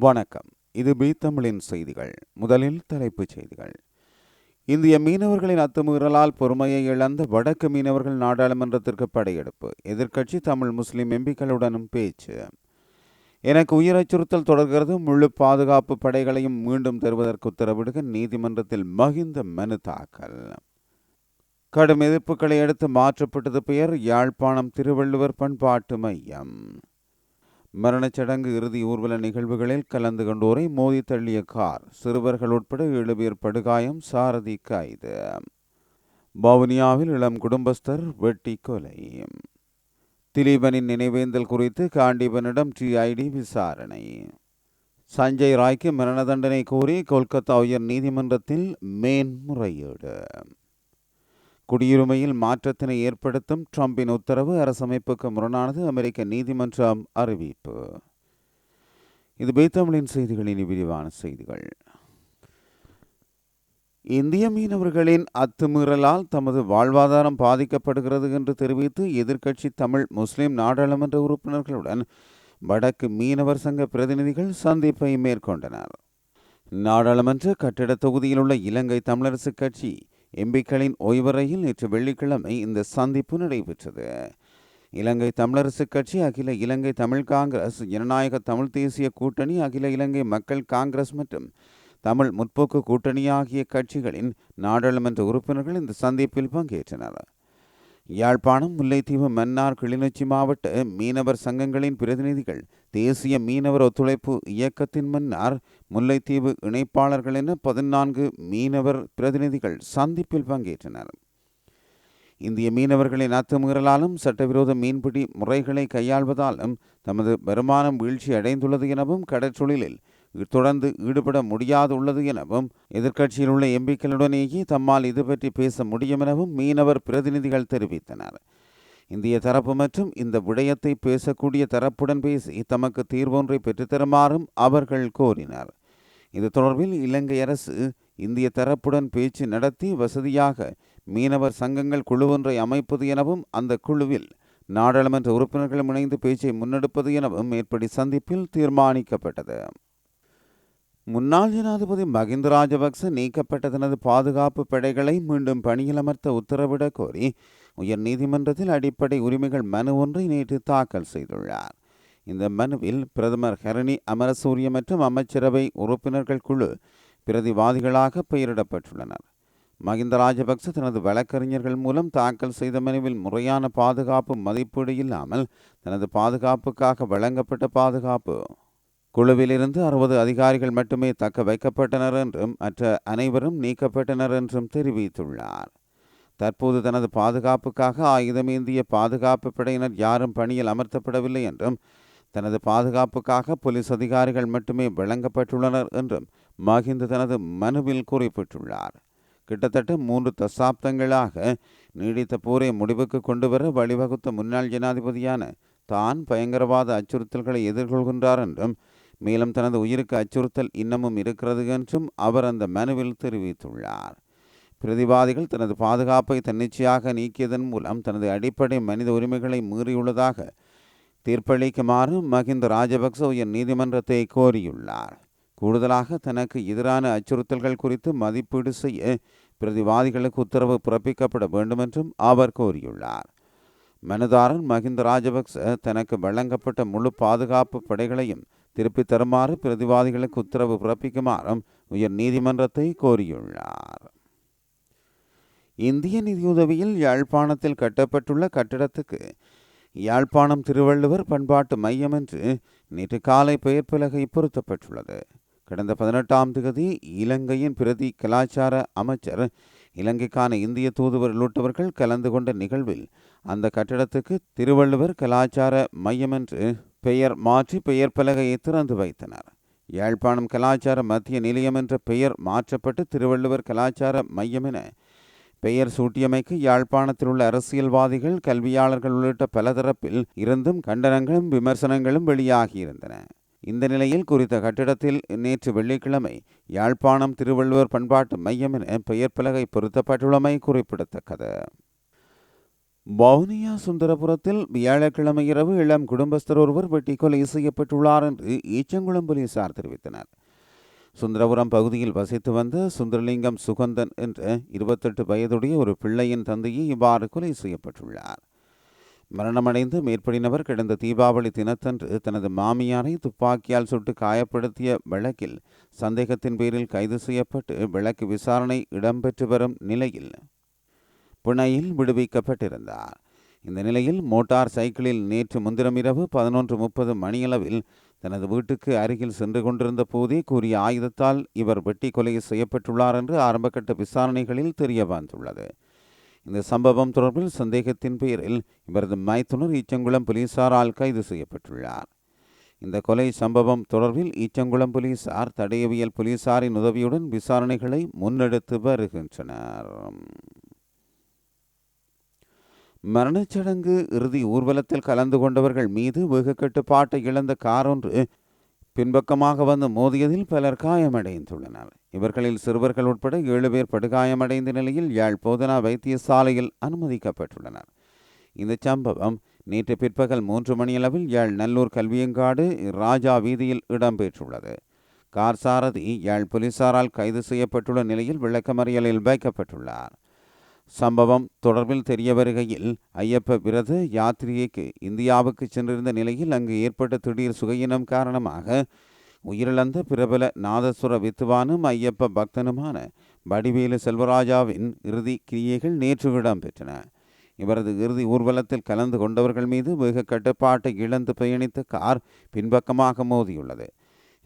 வணக்கம். இது பி தமிழின் செய்திகள். முதலில் தலைப்புச் செய்திகள். இந்திய மீனவர்களின் அத்துமீறலால் பொறுமையை இழந்த வடக்கு மீனவர்கள் நாடாளுமன்றத்திற்கு படையெடுப்பு. எதிர்க்கட்சி தமிழ் முஸ்லிம் எம்பிக்களுடனும் பேச்சு. எனக்கு உயிர் அச்சுறுத்தல் தொடர்கிறது. முழு பாதுகாப்பு படைகளையும் மீண்டும் தருவதற்கு உத்தரவிடுக. நீதிமன்றத்தில் மகிந்த மனு தாக்கல். கடும் எதிர்ப்புகளை அடுத்து மாற்றப்பட்டது பெயர் யாழ்ப்பாணம் திருவள்ளுவர் பண்பாட்டு மையம். மரணச் சடங்கு இறுதி ஊர்வல நிகழ்வுகளில் கலந்து கொண்டோரை மோதி தள்ளிய கார் சிறுவர்கள் உட்பட ஏழு பேர் படுகாயம் சாரதி கைது. வவுனியாவில் இளம் குடும்பஸ்தர் வெட்டி கொலை. திலீபனின் நினைவேந்தல் குறித்து காண்டீபனிடம் டிஐடி விசாரணை. சஞ்சய் ராய்க்கு மரண தண்டனை கோரி கொல்கத்தா உயர் நீதிமன்றத்தில் மேன்முறையீடு. குடியுரிமையில் மாற்றத்தினை ஏற்படுத்தும் ட்ரம்பின் உத்தரவு அரசமைப்புக்கு முரணானது அமெரிக்க நீதிமன்றம் அறிவிப்பு. இது பேத்தமிழின் செய்திகளின் விரிவான செய்திகள். இந்திய மீனவர்களின் அத்துமீறலால் தமது வாழ்வாதாரம் பாதிக்கப்படுகிறது என்று தெரிவித்து எதிர்க்கட்சி தமிழ் முஸ்லிம் நாடாளுமன்ற உறுப்பினர்களுடன் வடக்கு மீனவர் சங்க பிரதிநிதிகள் சந்திப்பை மேற்கொண்டனர். நாடாளுமன்ற கட்டிட தொகுதியில் உள்ள இலங்கை தமிழரசுக் கட்சி எம்பிக்களின் ஓய்வறையில் நேற்று வெள்ளிக்கிழமை இந்த சந்திப்பு நடைபெற்றது. இலங்கை தமிழரசுக் கட்சி அகில இலங்கை தமிழ் காங்கிரஸ் ஜனநாயக தமிழ் தேசிய கூட்டணி அகில இலங்கை மக்கள் காங்கிரஸ் மற்றும் தமிழ் முற்போக்கு கூட்டணி ஆகிய கட்சிகளின் நாடாளுமன்ற உறுப்பினர்கள் இந்த சந்திப்பில் பங்கேற்றனர். யாழ்ப்பாணம் முல்லைத்தீவு மன்னார் கிளிநொச்சி மாவட்ட மீனவர் சங்கங்களின் பிரதிநிதிகள் தேசிய மீனவர் ஒத்துழைப்பு இயக்கத்தின் மன்னார் முல்லைத்தீவு இணைப்பாளர்கள் என பதினான்கு மீனவர் பிரதிநிதிகள் சந்திப்பில் பங்கேற்றனர். இந்திய மீனவர்களின் அத்துமீறலாலும் சட்டவிரோத மீன்பிடி முறைகளை கையாள்வதாலும் தமது வருமானம் வீழ்ச்சி அடைந்துள்ளது எனவும் கடற்றொழிலில் தொடர்ந்து ஈடுபட முடியாதுள்ளது எனவும் எதிர்க்கட்சியில் உள்ள எம்பிக்களுடனேயே தம்மால் இது பற்றி பேச முடியும் எனவும் மீனவர் பிரதிநிதிகள் தெரிவித்தனர். இந்திய தரப்பு மற்றும் இந்த விடயத்தை பேசக்கூடிய தரப்புடன் பேசி தமக்கு தீர்வொன்றை பெற்றுத்தருமாறும் அவர்கள் கோரினர். இது தொடர்பில் இலங்கை அரசு இந்திய தரப்புடன் பேச்சு நடத்தி வசதியாக மீனவர் சங்கங்கள் குழு ஒன்றை அமைப்பது எனவும் அந்த குழுவில் நாடாளுமன்ற உறுப்பினர்களும் இணைந்து பேச்சை முன்னெடுப்பது எனவும் மேற்படி சந்திப்பில் தீர்மானிக்கப்பட்டது. முன்னாள் ஜனாதிபதி மகிந்த ராஜபக்ச நீக்கப்பட்ட தனது பாதுகாப்பு படைகளை மீண்டும் பணியில் அமர்த்த உத்தரவிட கோரி உயர் நீதிமன்றத்தில் அடிப்படை உரிமைகள் மனு ஒன்றை நேற்று தாக்கல் செய்துள்ளார். இந்த மனுவில் பிரதமர் ஹரணி அமரசூரிய மற்றும் அமைச்சரவை உறுப்பினர்கள் குழு பிரதிவாதிகளாக பெயரிடப்பட்டுள்ளனர். மகிந்த ராஜபக்ச தனது வழக்கறிஞர்கள் மூலம் தாக்கல் செய்த மனுவில் முறையான பாதுகாப்பு மதிப்பீடு இல்லாமல் தனது பாதுகாப்புக்காக வழங்கப்பட்ட பாதுகாப்பு குழுவிலிருந்து அறுபது அதிகாரிகள் மட்டுமே தக்க வைக்கப்பட்டனர் என்றும் மற்ற அனைவரும் நீக்கப்பட்டனர் என்றும் தெரிவித்துள்ளார். தற்போது தனது பாதுகாப்புக்காக ஆயுதமேந்திய பாதுகாப்பு படையினர் யாரும் பணியில் அமர்த்தப்படவில்லை என்றும் தனது பாதுகாப்புக்காக போலீஸ் அதிகாரிகள் மட்டுமே வழங்கப்பட்டுள்ளனர் என்றும் மஹிந்த தனது மனுவில் குறிப்பிட்டுள்ளார். கிட்டத்தட்ட மூன்று தசாப்தங்களாக நீடித்த போரை முடிவுக்கு கொண்டுவர வழிவகுத்த முன்னாள் ஜனாதிபதியான தான் பயங்கரவாத அச்சுறுத்தல்களை எதிர்கொள்கின்றார் என்றும் மேலும் தனது உயிருக்கு அச்சுறுத்தல் இன்னமும் இருக்கிறது என்றும் அவர் அந்த மனுவில் தெரிவித்துள்ளார். பிரதிவாதிகள் தனது பாதுகாப்பை தன்னிச்சையாக நீக்கியதன் மூலம் தனது அடிப்படை மனித உரிமைகளை மீறியுள்ளதாக தீர்ப்பளிக்குமாறு மகிந்த ராஜபக்ச உயர் நீதிமன்றத்தை கோரியுள்ளார். கூடுதலாக தனக்கு எதிரான அச்சுறுத்தல்கள் குறித்து மதிப்பீடு செய்ய பிரதிவாதிகளுக்கு உத்தரவு பிறப்பிக்கப்பட வேண்டும் என்றும் அவர் கோரியுள்ளார். மனுதாரன் மகிந்த ராஜபக்ச தனக்கு வழங்கப்பட்ட முழு பாதுகாப்பு படைகளையும் திருப்பித் தருமாறு பிரதிவாதிகளுக்கு உத்தரவு பிறப்பிக்குமாறும் உயர் நீதிமன்றத்தை கோரியுள்ளார். இந்திய நிதியுதவியில் யாழ்ப்பாணத்தில் கட்டப்பட்டுள்ள கட்டிடத்துக்கு யாழ்ப்பாணம் திருவள்ளுவர் பண்பாட்டு மையம் என்று நேற்று காலை பெயர் பலகை பொருத்தப்பட்டுள்ளது. கடந்த பதினெட்டாம் தேதி இலங்கையின் பிரதி கலாச்சார அமைச்சர் இலங்கைக்கான இந்திய தூதுவர் உள்ளிட்டவர்கள் கலந்து கொண்ட நிகழ்வில் அந்த கட்டிடத்துக்கு திருவள்ளுவர் கலாச்சார மையம் என்று பெயர் மாற்றி பெயர் பலகையை திறந்து வைத்தனர். யாழ்ப்பாணம் கலாச்சார மத்திய நிலையம் என்ற பெயர் மாற்றப்பட்டு திருவள்ளுவர் கலாச்சார மையம் என பெயர் சூட்டியமைக்கு யாழ்ப்பாணத்தில் உள்ள அரசியல்வாதிகள் கல்வியாளர்கள் உள்ளிட்ட பலதரப்பில் இருந்தும் கண்டனங்களும் விமர்சனங்களும் வெளியாகியிருந்தன. இந்த நிலையில் குறித்த கட்டிடத்தில் நேற்று வெள்ளிக்கிழமை யாழ்ப்பாணம் திருவள்ளுவர் பண்பாட்டு மையம் என பெயர் பலகை பொருத்தப்பட்டுள்ளமை குறிப்பிடத்தக்கது. வவுனியா சுந்தரபுரத்தில் வியாழக்கிழமை இரவு இளம் குடும்பஸ்தர் ஒருவர் வெட்டி கொலை செய்யப்பட்டுள்ளார் என்று ஈச்சங்குளம் போலீசார் தெரிவித்தனர். சுந்தரபுரம் பகுதியில் வசித்து வந்த சுந்தரலிங்கம் சுகந்தன் என்ற இருபத்தெட்டு வயதுடைய ஒரு பிள்ளையின் தந்தையை இவ்வாறு கொலை செய்யப்பட்டுள்ளார். மரணமடைந்து மேற்படினவர் கடந்த தீபாவளி தினத்தன்று தனது மாமியாரை துப்பாக்கியால் சுட்டு காயப்படுத்திய வழக்கில் சந்தேகத்தின் பேரில் கைது செய்யப்பட்டு வழக்கு விசாரணை இடம்பெற்று வரும் நிலையில் பிணையில் விடுவிக்கப்பட்டிருந்தார். இந்த நிலையில் மோட்டார் சைக்கிளில் நேற்று முன்தினம் இரவு பதினொன்று முப்பது மணியளவில் தனது வீட்டுக்கு அருகில் சென்று கொண்டிருந்த போதே கூறிய ஆயுதத்தால் இவர் வெட்டி கொலை செய்யப்பட்டுள்ளார் என்று ஆரம்பகட்ட விசாரணைகளில் தெரிய வந்துள்ளது. இந்த சம்பவம் தொடர்பில் சந்தேகத்தின் பேரில் இவரது மைத்துனர் ஈச்சங்குளம் போலீசாரால் கைது செய்யப்பட்டுள்ளார். இந்த கொலை சம்பவம் தொடர்பில் ஈச்சங்குளம் போலீசார் தடயவியல் போலீசாரின் உதவியுடன் விசாரணைகளை முன்னெடுத்து வருகின்றனர். மரணச்சடங்கு இறுதி ஊர்வலத்தில் கலந்து கொண்டவர்கள் மீது வெகு கட்டுப்பாட்டை இழந்த கார் ஒன்று பின்பக்கமாக வந்து மோதியதில் பலர் காயமடைந்துள்ளனர். இவர்களில் சிறுவர்கள் உட்பட ஏழு பேர் படுகாயமடைந்த நிலையில் யாழ் போதனா வைத்தியசாலையில் அனுமதிக்கப்பட்டுள்ளனர். இந்த சம்பவம் நேற்று பிற்பகல் மூன்று மணியளவில் யாழ் நல்லூர் கல்வியங்காடு ராஜா வீதியில் இடம்பெற்றுள்ளது. கார் சாரதி யாழ் போலீசாரால் கைது செய்யப்பட்டுள்ள நிலையில் விளக்கமறியலில் வைக்கப்பட்டுள்ளார். சம்பவம் தொடர்பில் தெரிய வருகையில் ஐயப்ப விரத யாத்திரைக்கு இந்தியாவுக்கு சென்றிருந்த நிலையில் அங்கு ஏற்பட்ட திடீர் சுகையினம் காரணமாக உயிரிழந்த பிரபல நாதசுர வித்துவானும் ஐயப்ப பக்தனுமான வடிவேலு செல்வராஜாவின் இறுதி கிரியைகள் நேற்று இடம்பெற்றன. இவரது இறுதி ஊர்வலத்தில் கலந்து கொண்டவர்கள் மீது வெகு கட்டுப்பாட்டை இழந்து பயணித்த கார் பின்பக்கமாக மோதியுள்ளது.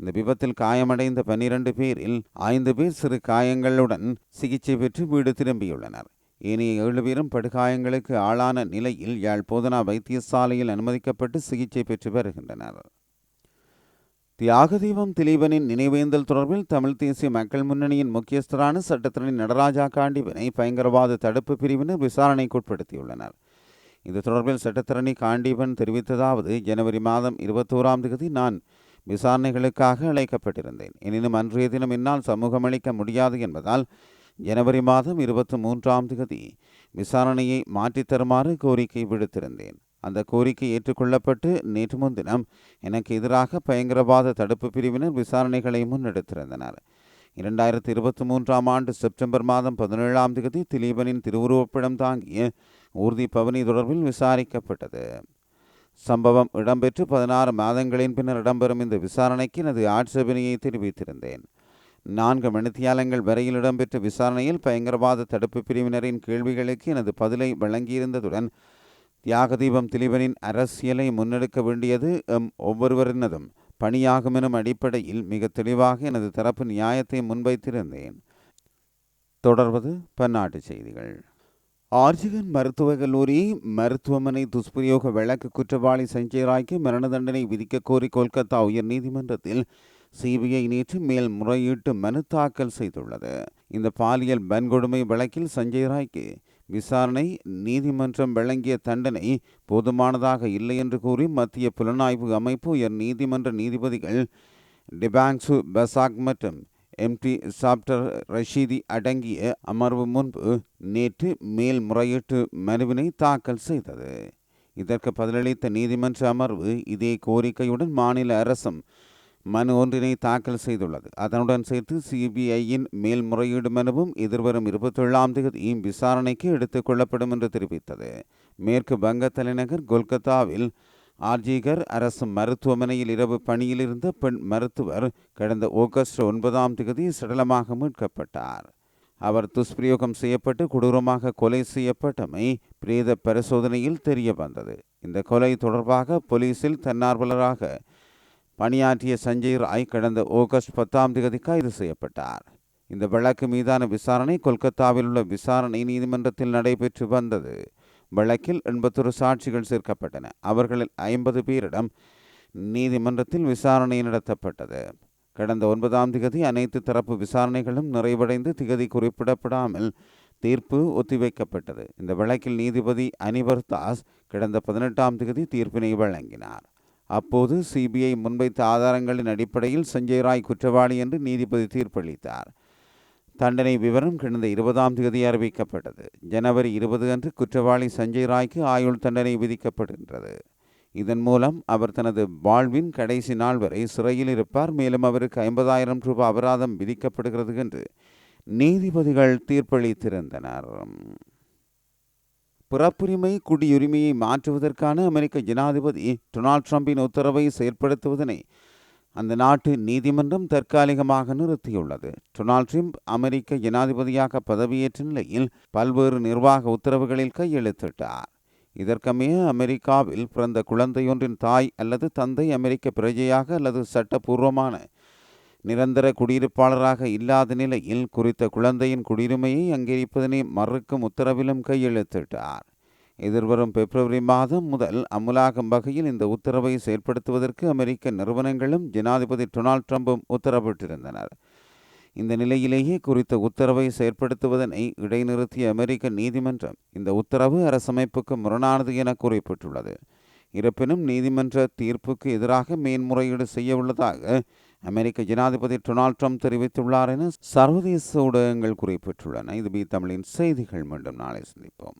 இந்த விபத்தில் காயமடைந்த பன்னிரண்டு பேரில் ஐந்து பேர் சிறு காயங்களுடன் சிகிச்சை பெற்று வீடு திரும்பியுள்ளனர். ஏனைய ஏழு பேரும் படுகாயங்களுக்கு ஆளான நிலையில் யாழ் போதனா வைத்தியசாலையில் அனுமதிக்கப்பட்டு சிகிச்சை பெற்று வருகின்றனர். தியாகதீபம் திலீபனின் நினைவேந்தல் தொடர்பில் தமிழ் தேசிய மக்கள் முன்னணியின் முக்கியஸ்தரான சட்டத்திரணி நடராஜா காண்டிபனை பயங்கரவாத தடுப்பு பிரிவினர் விசாரணைக்குட்படுத்தியுள்ளனர் இது தொடர்பில் சட்டத்திரணி காண்டீபன் தெரிவித்ததாவது ஜனவரி மாதம் இருபத்தோராம் தேதி நான் விசாரணைகளுக்காக அழைக்கப்பட்டிருந்தேன். எனினும் அன்றைய தினம் என்னால் சமூகமளிக்க முடியாது என்பதால் ஜனவரி மாதம் இருபத்தி மூன்றாம் தேதி விசாரணையை மாற்றித் தருமாறு கோரிக்கை விடுத்திருந்தேன். அந்த கோரிக்கை ஏற்றுக்கொள்ளப்பட்டு நேற்று முன்தினம் எனக்கு எதிராக பயங்கரவாத தடுப்பு பிரிவினர் விசாரணைகளை முன்னெடுத்திருந்தனர். இரண்டாயிரத்தி இருபத்தி மூன்றாம் ஆண்டு செப்டம்பர் மாதம் பதினேழாம் தேதி திலீபனின் திருவுருவப்படம் தாங்கிய ஊர்தி பவனி தொடர்பில் விசாரிக்கப்பட்டது. சம்பவம் இடம்பெற்று பதினாறு மாதங்களின் பின்னர் இடம்பெறும் இந்த விசாரணைக்கு எனது ஆட்சேபனையை தெரிவித்திருந்தேன். நான்கு மணித்தியாலங்கள் வரையில் இடம்பெற்ற விசாரணையில் பயங்கரவாத தடுப்பு பிரிவினரின் கேள்விகளுக்கு எனது பதிலை வழங்கியிருந்ததுடன் தியாகதீபம் திலீபனின் அரசியலை முன்னெடுக்க வேண்டியது எம் ஒவ்வொருவரினதும். பணியாகும் எனும் அடிப்படையில் மிக தெளிவாக எனது தரப்பு நியாயத்தை முன்வைத்திருந்தேன். தொடர்வது பன்னாட்டு செய்திகள். ஆர்ஜிகன் மருத்துவக் கல்லூரி மருத்துவமனை துஷ்பிரயோக வழக்கு குற்றவாளி சஞ்சய் ராய்க்கு மரண தண்டனை விதிக்க கோரி கொல்கத்தா உயர்நீதிமன்றத்தில் சிபிஐ நேற்று மேல்முறையீட்டு மனு தாக்கல் செய்துள்ளது. இந்த பாலியல் வன்கொடுமை வழக்கில் சஞ்சய் ராய்க்கு விசாரணை நீதிமன்றம் வழங்கிய தண்டனை போதுமானதாக இல்லை என்று கூறி மத்திய புலனாய்வு அமைப்பு உயர் நீதிமன்ற நீதிபதிகள் டிபாங்சு பசாக் மற்றும் எம்டி சாப்டர் ரஷீதி அடங்கிய அமர்வு முன்பு நேற்று மேல்முறையீட்டு மனுவினை தாக்கல் செய்தது. இதற்கு பதிலளித்த நீதிமன்ற அமர்வு இதே கோரிக்கையுடன் மாநில அரசும் மனு ஒன்றினை தாக்கல் செய்துள்ளது. அதனுடன் சேர்த்து சிபிஐயின் மேல்முறையீடு மனுவும் எதிர்வரும் இருபத்தேழாம் தேதி விசாரணைக்கு எடுத்துக் கொள்ளப்படும் என்று தெரிவித்தது. மேற்கு வங்க தலைநகர் கொல்கத்தாவில் ஆர்ஜிகர் அரசு மருத்துவமனையில் இரவு பணியில் இருந்த பெண் மருத்துவர் கடந்த ஆகஸ்ட் ஒன்பதாம் தேதி சடலமாக மீட்கப்பட்டார். அவர் துஷ்பிரயோகம் செய்யப்பட்டு கொடூரமாக கொலை செய்யப்பட்டமை பிரேத பரிசோதனையில் தெரிய வந்தது இந்த கொலை தொடர்பாக போலீசில் தன்னார்வலராக பணியாற்றிய சஞ்சய் ராய் கடந்த ஆகஸ்ட் பத்தாம் தேதி கைது செய்யப்பட்டார். இந்த வழக்கு மீதான விசாரணை கொல்கத்தாவில் உள்ள விசாரணை நீதிமன்றத்தில் நடைபெற்று வந்தது. வழக்கில் எண்பத்தொரு சாட்சிகள் சேர்க்கப்பட்டன. அவர்களில் ஐம்பது பேரிடம் நீதிமன்றத்தில் விசாரணை நடத்தப்பட்டது. கடந்த ஒன்பதாம் திகதி அனைத்து தரப்பு விசாரணைகளும் நிறைவடைந்து திகதி குறிப்பிடப்படாமல் தீர்ப்பு ஒத்திவைக்கப்பட்டது. இந்த வழக்கில் நீதிபதி அனிவர் தாஸ் கடந்த பதினெட்டாம் திகதி தீர்ப்பினை வழங்கினார். அப்போது சிபிஐ முன்வைத்த ஆதாரங்களின் அடிப்படையில் சஞ்சய் ராய் குற்றவாளி என்று நீதிபதி தீர்ப்பளித்தார். தண்டனை விவரம் கடந்த இருபதாம் தேதி அறிவிக்கப்பட்டது. ஜனவரி இருபது அன்று குற்றவாளி சஞ்சய் ராய்க்கு ஆயுள் தண்டனை விதிக்கப்படுகின்றது. இதன் மூலம் அவர் தனது வாழ்வின் கடைசி நாள் வரை சிறையில் இருப்பார். மேலும் அவருக்கு ஐம்பதாயிரம் ரூபாய் அபராதம் விதிக்கப்படுகிறது என்று நீதிபதிகள் தீர்ப்பளித்திருந்தனர். பிறப்புரிமை குடியுரிமையை மாற்றுவதற்கான அமெரிக்க ஜனாதிபதி டொனால்ட் ட்ரம்பின் உத்தரவை செயற்படுத்துவதனை அந்த நாட்டு நீதிமன்றம் தற்காலிகமாக நிறுத்தியுள்ளது. டொனால்ட் ட்ரம்ப் அமெரிக்க ஜனாதிபதியாக பதவியேற்ற நிலையில் பல்வேறு நிர்வாக உத்தரவுகளில் கையெழுத்திட்டார். இதற்கமைய அமெரிக்காவில் பிறந்த குழந்தையொன்றின் தாய் அல்லது தந்தை அமெரிக்க பிரஜையாக அல்லது சட்டபூர்வமான நிரந்தர குடியிருப்பாளராக இல்லாத நிலையில் குறித்த குழந்தையின் குடியுரிமையை அங்கீகரிப்பதனை மறுக்கும் உத்தரவிலும் கையெழுத்திட்டார். எதிர்வரும் பிப்ரவரி மாதம் முதல் அமுலாகும் வகையில் இந்த உத்தரவை செயல்படுத்துவதற்கு அமெரிக்க நிறுவனங்களும் ஜனாதிபதி டொனால்ட் ட்ரம்பும் உத்தரவிட்டிருந்தனர். இந்த நிலையிலேயே குறித்த உத்தரவை செயற்படுத்துவதனை இடைநிறுத்திய அமெரிக்க நீதிமன்றம் இந்த உத்தரவு அரசமைப்புக்கு முரணானது என குறிப்பிட்டுள்ளது. இருப்பினும் நீதிமன்ற தீர்ப்புக்கு எதிராக மேன்முறையீடு செய்ய உள்ளதாக அமெரிக்க ஜனாதிபதி டொனால்ட் ட்ரம்ப் தெரிவித்துள்ளார் என சர்வதேச ஊடகங்கள் குறிப்பிட்டுள்ளன. இது பி தமிழின் செய்திகள். மீண்டும் நாளை சந்திப்போம்.